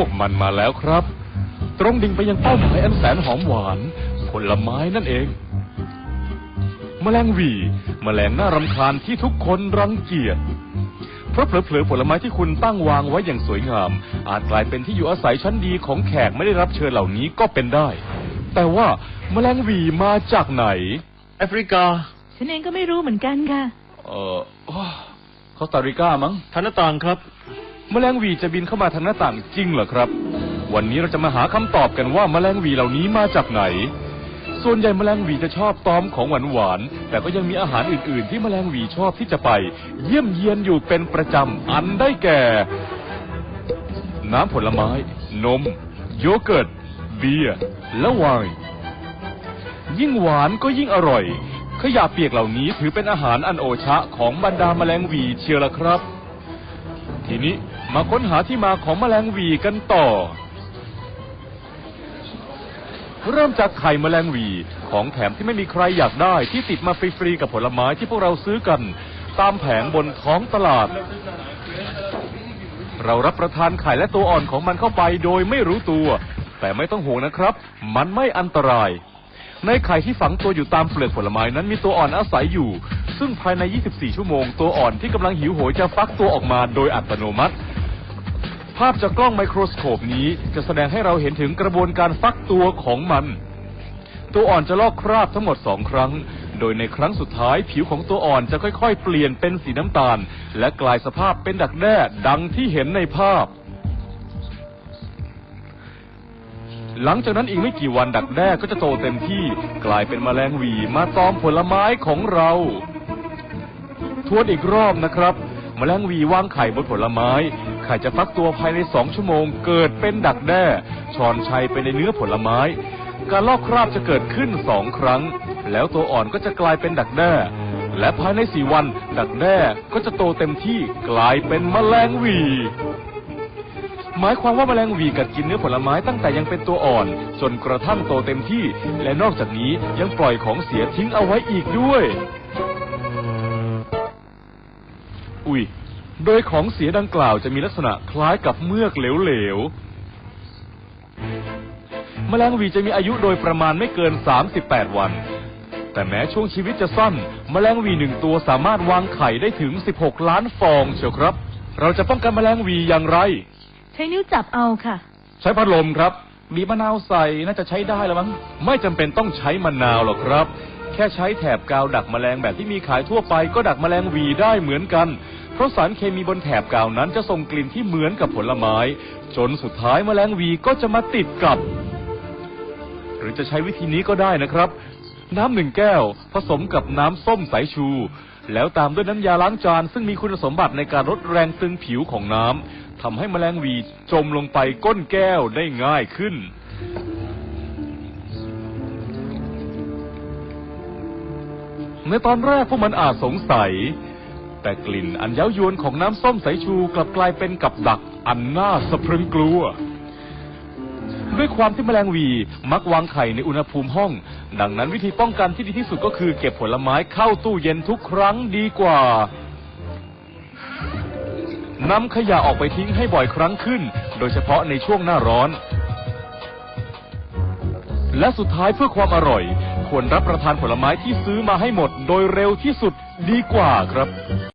วกมันมาแล้วครับ ตรงดิ่งไปยังเป้าหมายอันแสนหอมหวานผลไม้นั่นเอง แมลงหวีแมลงน่ารำคาญที่ทุกคนรังเกียจเพราะเผลอๆผลไม้ที่คุณตั้งวางไว้อย่างสวยงาม อาจกลายเป็นที่อยู่อาศัยชั้นดีของแขกไม่ได้รับเชิญเหล่านี้ก็เป็นได้ แต่ว่าแมลงหวีมาจากไหน แอฟริกา ฉันเองก็ไม่รู้เหมือนกันค่ะ เออคอสตาริกามั้งทางหน้าต่างครับ แมลงวีจะบินเข้ามาทางหน้าต่างจริงเหรอครับ วันนี้เราจะมาหาคำตอบกันว่าแมลงวีเหล่านี้มาจากไหน ส่วนใหญ่แมลงวีจะชอบตอมของหวานหวานแต่ก็ยังมีอาหารอื่น ๆ ที่แมลงวีชอบที่จะไป เยี่ยมเยียนอยู่เป็นประจำอันได้แก่ น้ำผลไม้ นม โยเกิร์ต เบียร์และไวน์ยิ่งหวานก็ยิ่งอร่อย ขยะเปียกเหล่านี้ถือเป็นอาหารอันโอชะของบรรดาแมลงวีเชียวละครับ ทีนี้ มาค้นหาที่มาของแมลงหวีกันต่อ เริ่มจากไข่แมลงหวีของแถมที่ไม่มีใครอยากได้ที่ติดมาฟรีๆกับผลไม้ที่พวกเราซื้อกัน ตามแผงบนท้องตลาด เรารับประทานไข่และตัวอ่อนของมันเข้าไปโดยไม่รู้ตัว แต่ไม่ต้องห่วงนะครับ มันไม่อันตราย ในไข่ที่ฝังตัวอยู่ตามเปลือกผลไม้นั้นมีตัวอ่อนอาศัยอยู่ ซึ่งภายใน 24 ชั่วโมง ตัวอ่อนที่กำลังหิวโหยจะฟักตัวออกมาโดยอัตโนมัติ ภาพจากกล้องไมโครสโคปนี้จะแสดงให้เราเห็นถึงกระบวนการฟักตัวของมัน ตัวอ่อนจะลอกคราบทั้งหมดสองครั้ง โดยในครั้งสุดท้ายผิวของตัวอ่อนจะค่อยๆ เปลี่ยนเป็นสีน้ำตาล และกลายสภาพเป็นดักแด้ดังที่เห็นในภาพ หลังจากนั้นอีกไม่กี่วันดักแด้ก็จะโตเต็มที่ กลายเป็นแมลงหวีมาตอมผลไม้ของเราทวนอีกรอบนะครับแมลงวีวางไข่บนผลไม้ไข่จะฟักตัวภายในสองชั่วโมง เกิดเป็นดักแด้ชอนชัยไปในเนื้อผลไม้ การลอกคราบจะเกิดขึ้นสองครั้ง แล้วตัวอ่อนก็จะกลายเป็นดักแด้และภายในสี่วัน ดักแด้ก็จะโตเต็มที่กลายเป็นแมลงวีหมายความว่าแมลงวีกัดกินเนื้อผลไม้ตั้งแต่ยังเป็นตัวอ่อน จนกระทั่งโตเต็มที่ และนอกจากนี้ยังปล่อยของเสียทิ้งเอาไว้อีกด้วย อุ้ย โดยของเสียดังกล่าวจะมีลักษณะคล้ายกับเมือกเหลวๆ แมลงหวีจะมีอายุโดยประมาณไม่เกิน 38 วัน แต่แม้ช่วงชีวิตจะสั้น แมลงหวีหนึ่งตัวสามารถวางไข่ได้ถึง 16 ล้านฟองเชียวครับ เราจะป้องกันแมลงหวีอย่างไร ใช้นิ้วจับเอาค่ะ ใช้พัดลมครับบีบมะนาวใส่น่าจะใช้ได้แล้วมั้ง ไม่จำเป็นต้องใช้มะนาวหรอกครับ แค่ใช้แถบกาวดักแมลงแบบที่มีขายทั่วไปก็ดักแมลงหวีได้เหมือนกันเพ ราะสารเคมีบนแถบกาวนั้นจะส่งกลิ่นที่เหมือนกับผลไม้ จนสุดท้ายแมลงวีก็จะมาติดกับ หรือจะใช้วิธีนี้ก็ได้นะครับ น้ำหนึ่งแก้ว ผสมกับน้ำส้มสายชู แล้วตามด้วยน้ำยาล้างจาน ซึ่งมีคุณสมบัติในการลดแรงตึงผิวของน้ำทำให้แมลงวีจมลงไปก้นแก้วได้ง่ายขึ้นในตอนแรกพวกมันอาจสงสัย แต่กลิ่นอันเย้ายวนของน้ำส้มสายชูกลับกลายเป็นกับดักอันน่าสะพรึงกลัว ด้วยความที่แมลงวีมักวางไข่ในอุณหภูมิห้อง ดังนั้นวิธีป้องกันที่ดีที่สุดก็คือเก็บผลไม้เข้าตู้เย็นทุกครั้งดีกว่านำขยะออกไปทิ้งให้บ่อยครั้งขึ้น โดยเฉพาะในช่วงหน้าร้อน และสุดท้ายเพื่อความอร่อย ควรรับประทานผลไม้ที่ซื้อมาให้หมดโดยเร็วที่สุดดีกว่าครับ